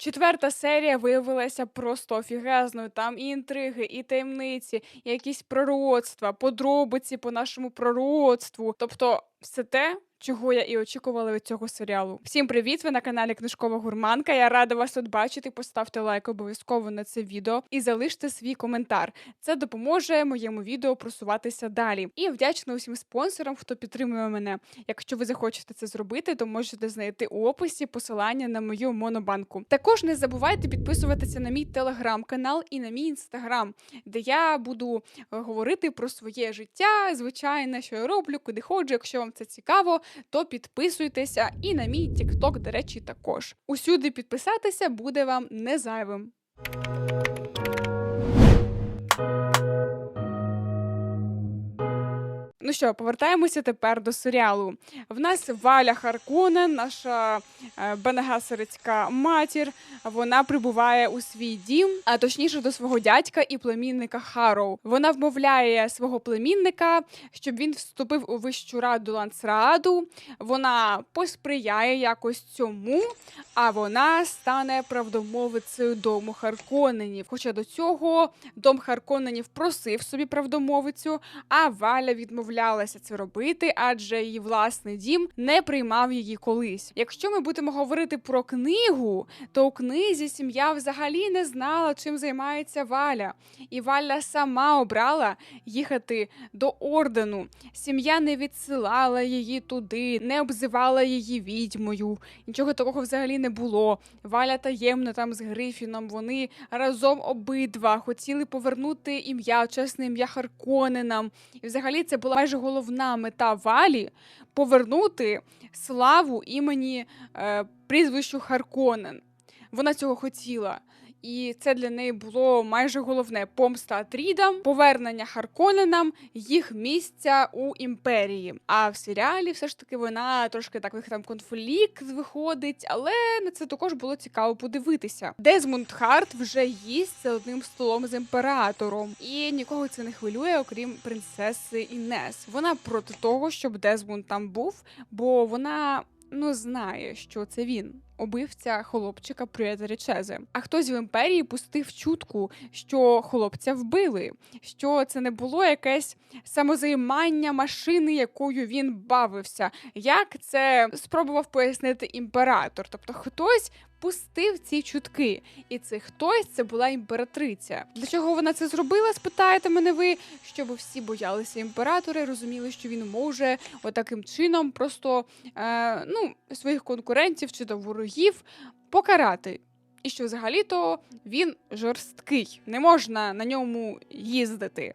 Четверта серія виявилася просто офігезною. Там і інтриги, і таємниці, і якісь пророцтва, подробиці по нашому пророцтву. Тобто, все те, чого я і очікувала від цього серіалу. Всім привіт! Ви на каналі Книжкова Гурманка. Я рада вас тут бачити. Поставте лайк обов'язково на це відео і залиште свій коментар. Це допоможе моєму відео просуватися далі. І вдячна усім спонсорам, хто підтримує мене. Якщо ви захочете це зробити, то можете знайти у описі посилання на мою монобанку. Також не забувайте підписуватися на мій телеграм-канал і на мій інстаграм, де я буду е, говорити про своє життя, звичайне, що я роблю, куди ходжу. Якщо вам це цікаво, то підписуйтеся і на мій TikTok, до речі, також. Усюди підписатися буде вам не зайвим. Ну що, повертаємося тепер до серіалу. В нас Валя Харконен, наша е, бенегасерицька матір. Вона прибуває у свій дім, а точніше до свого дядька і племінника Хароу. Вона вмовляє свого племінника, щоб він вступив у вищу раду ланцрааду. Вона посприяє якось цьому, а вона стане правдомовицею дому Харконенів. Хоча до цього дом Харконенів просив собі правдомовицю, а Валя відмовлялася це робити, адже її власний дім не приймав її колись. Якщо ми будемо говорити про книгу, то у книзі сім'я взагалі не знала, чим займається Валя, і Валя сама обрала їхати до ордену. Сім'я не відсилала її туди, не обзивала її відьмою. Нічого такого взагалі не було. Валя таємно там з Грифіном. Вони разом обидва хотіли повернути ім'я, чесне ім'я Харконенам. І взагалі це була майже головна мета Валі повернути славу імені е, прізвищу Харконен. Вона цього хотіла. І це для неї було майже головне помста Атрідам, повернення Харконенам, їх місця у імперії. А в серіалі все ж таки вона трошки так в них там конфлікт виходить, але на це також було цікаво подивитися. Дезмонд Харт вже їсть за одним столом з імператором, і нікого це не хвилює, окрім принцеси Інес. Вона проти того, щоб Дезмонд там був, бо вона ну знає, що це він. Убивця хлопчика Чезе. А хтось в імперії пустив чутку, що хлопця вбили, що це не було якесь самозаймання машини, якою він бавився. Як це спробував пояснити імператор? Тобто хтось пустив ці чутки, і цей хтось це була імператриця. Для чого вона це зробила? Спитаєте мене ви, щоб всі боялися імператора, розуміли, що він може отаким чином просто е, ну, своїх конкурентів чи то ворогів покарати. І що взагалі-то він жорсткий, не можна на ньому їздити.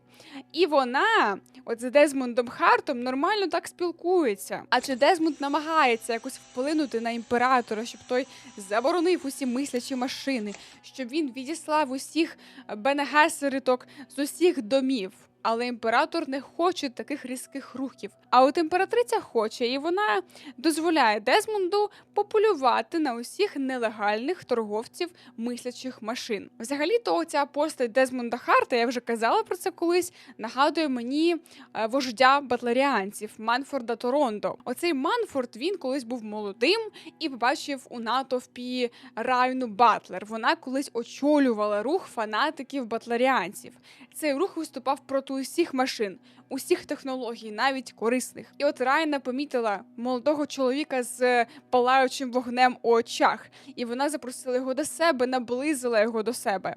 І вона, от з Дезмондом Хартом, нормально так спілкується. Адже Дезмонд намагається якось вплинути на імператора, щоб той заборонив усі мислячі машини, щоб він відіслав усіх бенегесериток з усіх домів. Але імператор не хоче таких різких рухів. А от імператриця хоче, і вона дозволяє Дезмонду популювати на усіх нелегальних торговців мислячих машин. Взагалі, то ця постать Дезмонда Харта, я вже казала про це колись. Нагадує мені е, вождя батлеріанців Манфорда Торондо. Оцей Манфорд він колись був молодим і побачив у натовпі Райну Батлер. Вона колись очолювала рух фанатиків батлеріанців. Цей рух виступав проти усіх машин, усіх технологій, навіть корисних. І от Райна помітила молодого чоловіка з палаючим вогнем у очах, і вона запросила його до себе, наблизила його до себе.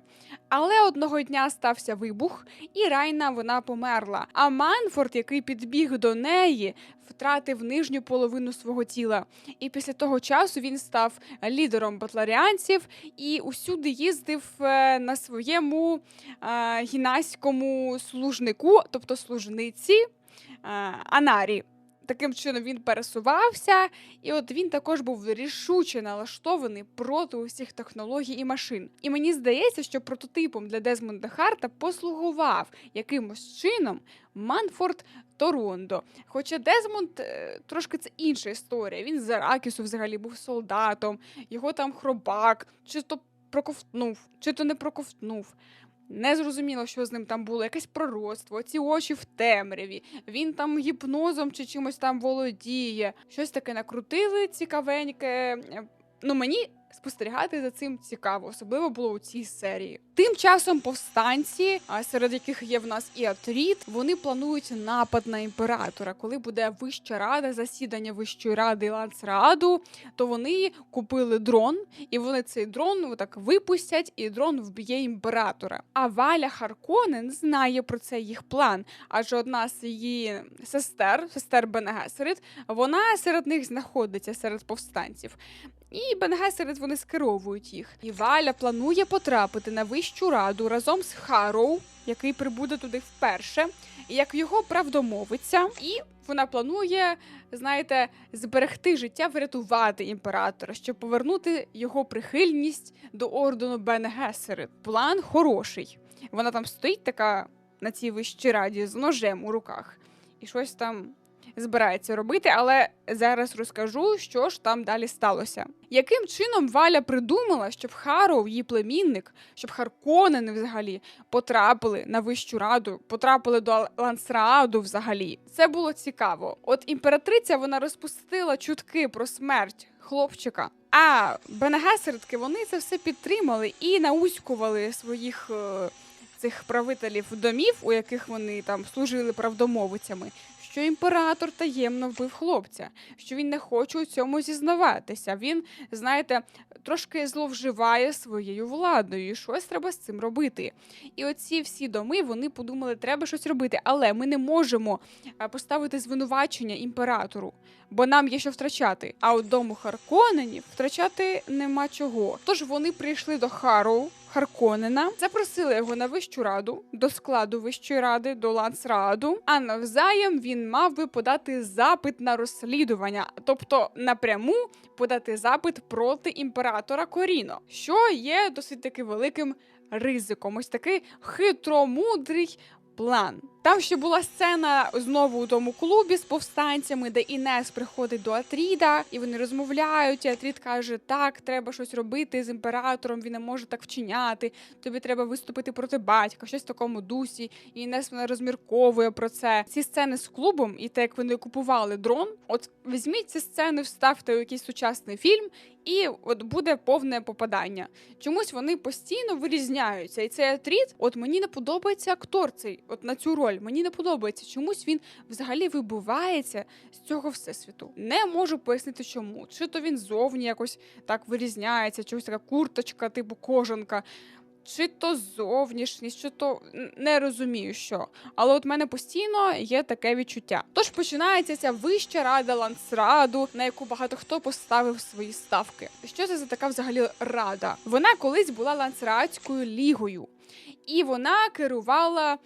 Але одного дня стався вибух, і Райна вона померла. А Манфорд, який підбіг до неї, втратив нижню половину свого тіла. І після того часу він став лідером батларіанців і усюди їздив е, на своєму гінаському служнику, тобто служниці е, Анарі. Таким чином він пересувався, і от він також був рішуче налаштований проти усіх технологій і машин. І мені здається, що прототипом для Дезмонда Харта послугував якимось чином Манфорд Торондо. Хоча Дезмонд е, трошки це інша історія. Він з Аракісу взагалі був солдатом, його там хробак, чи то проковтнув, чи то не проковтнув. Не зрозуміло, що з ним там було, якесь пророцтво, ці очі в темряві, він там гіпнозом чи чимось там володіє. Щось таке накрутили цікавеньке. Ну, мені спостерігати за цим цікаво, особливо було у цій серії. Тим часом повстанці, серед яких є в нас і Атріт, вони планують напад на імператора. Коли буде вища рада, засідання вищої ради і ланцраду, то вони купили дрон, і вони цей дрон отак випустять, і дрон вб'є імператора. А Валя Харконен знає про це їх план. Адже одна з її сестер, сестер Бенегесерит, вона серед них знаходиться серед повстанців. І Бенгесерит вони скеровують їх. І Валя планує потрапити на вищу раду разом з Хароу, який прибуде туди вперше, як його правдомовиця, і вона планує, знаєте, зберегти життя, врятувати імператора, щоб повернути його прихильність до ордену Бенгесерит. План хороший. Вона там стоїть така на цій вищій раді з ножем у руках і щось там збирається робити, але зараз розкажу, що ж там далі сталося. Яким чином Валя придумала, щоб Харов, її племінник, щоб Харконени взагалі потрапили на вищу раду, потрапили до Лансрааду взагалі? Це було цікаво. От імператриця вона розпустила чутки про смерть хлопчика. А Бенегесеритки вони це все підтримали і науськували своїх. Е Цих правителів домів, у яких вони там служили правдомовицями, що імператор таємно вбив хлопця, що він не хоче у цьому зізнаватися. Він, знаєте, трошки зловживає своєю владою. і Щось треба з цим робити. І оці всі доми вони подумали, треба щось робити, але ми не можемо поставити звинувачення імператору, бо нам є що втрачати. А от дому Харконенів втрачати нема чого. Тож вони прийшли до Хароу, Харконена, запросили його на вищу раду до складу вищої ради, до лацраду, А навзаєм він мав би подати запит на розслідування, тобто напряму подати запит проти імператора Коріно, що є досить таки великим ризиком. Ось такий хитромудрий план. Там ще була сцена знову у тому клубі з повстанцями, де Інес приходить до Атріда, і вони розмовляють. і Атрід каже: Так, треба щось робити з імператором. Він не може так вчиняти. Тобі треба виступити проти батька, щось в такому дусі. І Інес вона розмірковує про це. Ці сцени з клубом, і те, як вони купували дрон. От візьміть ці сцени, вставте у якийсь сучасний фільм. І от буде повне попадання. Чомусь вони постійно вирізняються. І цей атріт, от мені не подобається актор цей, от на цю роль. Мені не подобається. Чомусь він взагалі вибувається з цього всесвіту. Не можу пояснити, чому. Чи то він зовні якось так вирізняється, чогось така курточка, типу кожанка чи то зовнішність, чи то не розумію, що. Але от в мене постійно є таке відчуття. Тож починається ця вища рада лансраду, на яку багато хто поставив свої ставки. Що це за така взагалі рада? Вона колись була лансрадською лігою, і вона керувала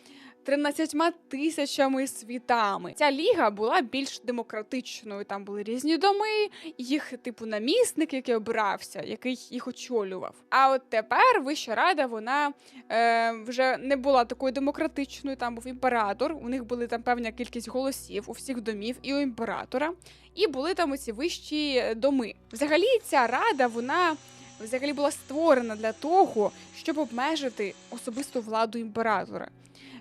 13 тисячами світами. Ця ліга була більш демократичною. Там були різні доми, їх типу намісник, який обирався, який їх очолював. А от тепер Вища рада вона е, вже не була такою демократичною. Там був імператор. У них були там певна кількість голосів у всіх домів і у імператора. І були там оці вищі доми. Взагалі, ця рада вона. Взагалі була створена для того, щоб обмежити особисту владу імператора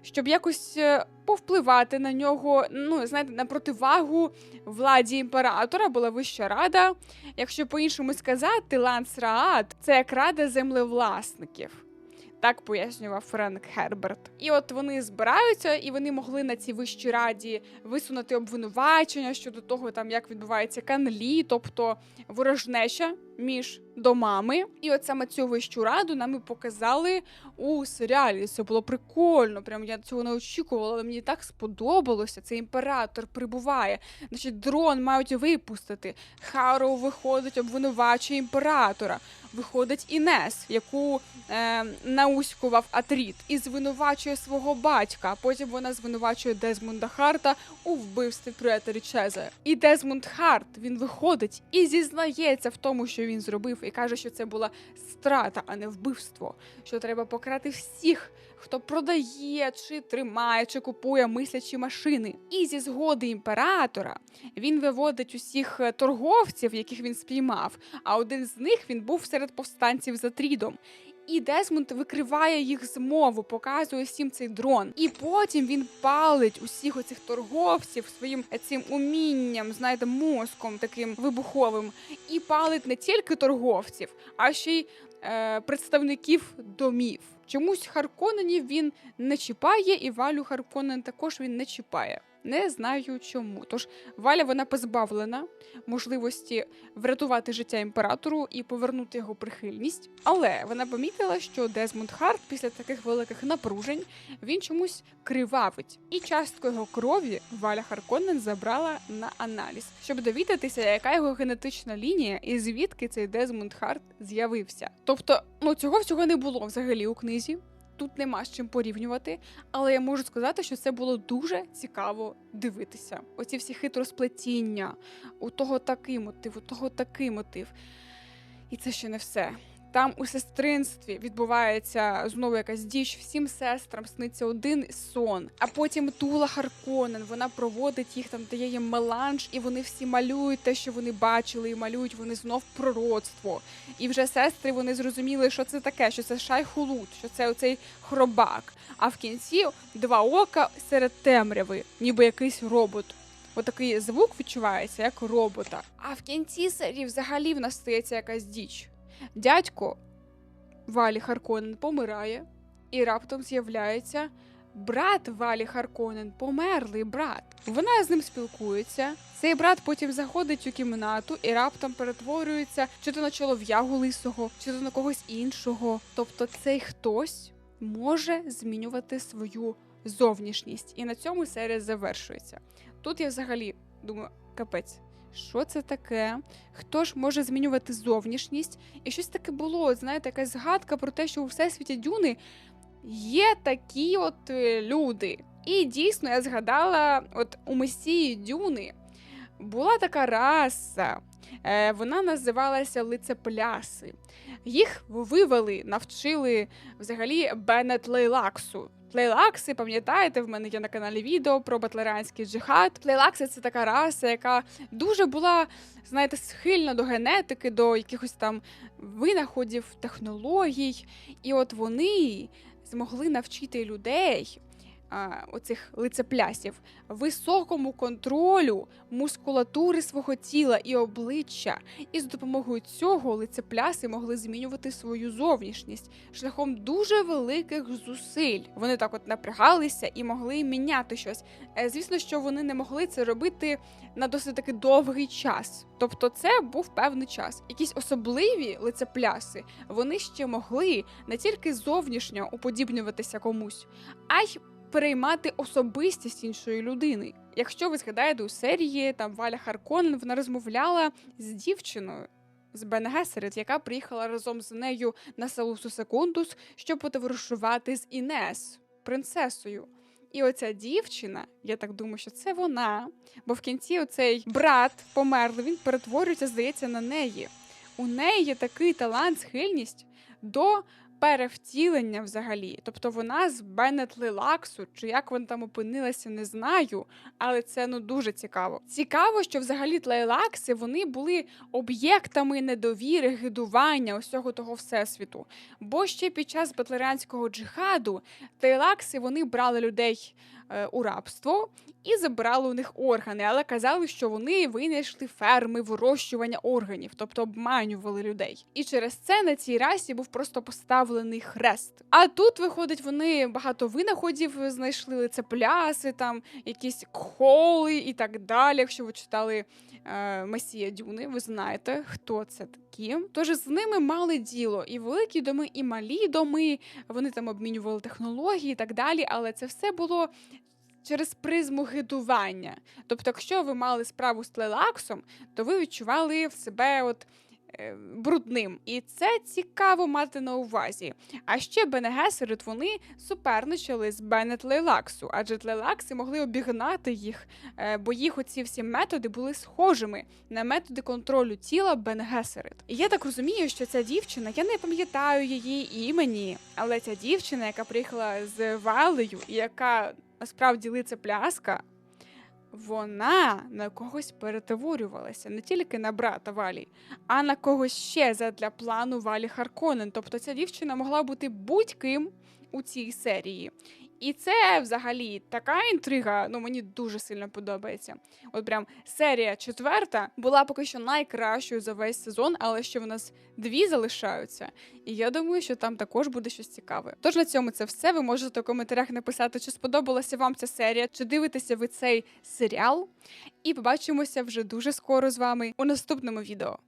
щоб якось е, повпливати на нього. Ну, знаєте, на противагу владі імператора була вища рада. Якщо по-іншому сказати, Лансраат це як рада землевласників. Так пояснював Френк Герберт. І от вони збираються, і вони могли на цій вищій раді висунути обвинувачення щодо того, там як відбувається канлі, тобто ворожнеча між домами. І от саме цю вищу раду нам і показали у серіалі. Це було прикольно. Прям я цього не очікувала, але мені так сподобалося. Цей імператор прибуває. Значить, дрон мають випустити. Хароу виходить, обвинувачує імператора. Виходить Інес, яку е, науськував Атріт, і звинувачує свого батька. Потім вона звинувачує Дезмунда Харта у вбивстві Пріета Річеза. І Дезмунд Харт він виходить і зізнається в тому, що він зробив, і каже, що це була страта, а не вбивство. Що треба пократи всіх, хто продає, чи тримає, чи купує мислячі машини. І зі згоди імператора він виводить усіх е, торговців, яких він спіймав. А один з них він був серед повстанців за трідом. І Десмонд викриває їх змову, показує всім цей дрон. І потім він палить усіх оцих торговців своїм цим умінням, знаєте, мозком таким вибуховим, і палить не тільки торговців, а ще й е, представників домів. Чомусь Харконенів він не чіпає, і Валю Харконен також він не чіпає. Не знаю чому. Тож Валя вона позбавлена можливості врятувати життя імператору і повернути його прихильність. Але вона помітила, що Дезмонд Харт після таких великих напружень він чомусь кривавить, і частку його крові Валя Харконнен забрала на аналіз, щоб довідатися, яка його генетична лінія і звідки цей Дезмонд Харт з'явився. Тобто, ну цього всього не було взагалі у книзі тут нема з чим порівнювати, але я можу сказати, що це було дуже цікаво дивитися. Оці всі хитросплетіння, у того такий мотив, у того такий мотив. І це ще не все. Там у сестринстві відбувається знову якась діч, всім сестрам сниться один сон. А потім Тула Харконен вона проводить їх там, дає їм меланж, і вони всі малюють те, що вони бачили, і малюють вони знов пророцтво. І вже сестри вони зрозуміли, що це таке, що це шайхулут, що це оцей хробак. А в кінці два ока серед темряви, ніби якийсь робот. Отакий звук відчувається, як робота. А в кінці серії взагалі в нас стається якась діч. Дядько Валі Харконен помирає, і раптом з'являється брат Валі Харконен, померлий брат. Вона з ним спілкується. Цей брат потім заходить у кімнату і раптом перетворюється чи то на чолов'ягу лисого, чи то на когось іншого. Тобто цей хтось може змінювати свою зовнішність. І на цьому серія завершується. Тут я взагалі думаю, капець. Що це таке? Хто ж може змінювати зовнішність? І щось таке було, знаєте, якась згадка про те, що у всесвіті Дюни є такі от е, люди. І дійсно я згадала, от у Месії Дюни була така раса, е, вона називалася лицепляси. Їх вивели, навчили взагалі Беннет Лейлаксу. Плейлакси, пам'ятаєте, в мене є на каналі відео про батлеранський джихад. Плейлакси це така раса, яка дуже була, знаєте, схильна до генетики, до якихось там винаходів, технологій. І от вони змогли навчити людей оцих лицеплясів, високому контролю мускулатури свого тіла і обличчя, і з допомогою цього лицепляси могли змінювати свою зовнішність шляхом дуже великих зусиль. Вони так от напрягалися і могли міняти щось. Е, звісно, що вони не могли це робити на досить таки довгий час. Тобто, це був певний час. Якісь особливі лицепляси вони ще могли не тільки зовнішньо уподібнюватися комусь, а й переймати особистість іншої людини. Якщо ви згадаєте у серії, там Валя Харконен вона розмовляла з дівчиною. З Бен Гесерет, яка приїхала разом з нею на Салусу Секундус, щоб потоваришувати з Інес, принцесою. І оця дівчина, я так думаю, що це вона. Бо в кінці оцей брат померлий, він перетворюється, здається, на неї. У неї є такий талант, схильність до перевтілення взагалі. Тобто вона з Беннет Лилаксу, чи як вона там опинилася, не знаю. Але це ну дуже цікаво. Цікаво, що взагалі тлейлакси вони були об'єктами недовіри, гидування усього того всесвіту. Бо ще під час батлеріанського джихаду Тейлакси вони брали людей у рабство і забирали у них органи, але казали, що вони винайшли ферми вирощування органів, тобто обманювали людей. І через це на цій расі був просто поставлений хрест. А тут виходить, вони багато винаходів знайшли лицепляси, там якісь кхоли і так далі. Якщо ви читали е, Месія Дюни, ви знаєте, хто це такі. Тож з ними мали діло і великі доми, і малі доми. Вони там обмінювали технології і так далі. Але це все було через призму гидування. Тобто, якщо ви мали справу з тлелаксом, то ви відчували в себе от. Е, брудним, і це цікаво мати на увазі. А ще Бенегесерит вони суперничали з Бенет Лейлаксу, адже тлелакси могли обігнати їх, е, бо їх оці всі методи були схожими на методи контролю тіла Бенегесерит. Я так розумію, що ця дівчина, я не пам'ятаю її імені, але ця дівчина, яка приїхала з Валею яка насправді лице пляска, вона на когось перетворювалася не тільки на брата Валі, а на когось ще задля плану Валі Харконен. Тобто ця дівчина могла бути будь-ким у цій серії. І це взагалі така інтрига, ну мені дуже сильно подобається. От прям серія четверта була поки що найкращою за весь сезон, але ще в нас дві залишаються. І я думаю, що там також буде щось цікаве. Тож на цьому це все. Ви можете в коментарях написати, чи сподобалася вам ця серія, чи дивитеся ви цей серіал. І побачимося вже дуже скоро з вами у наступному відео.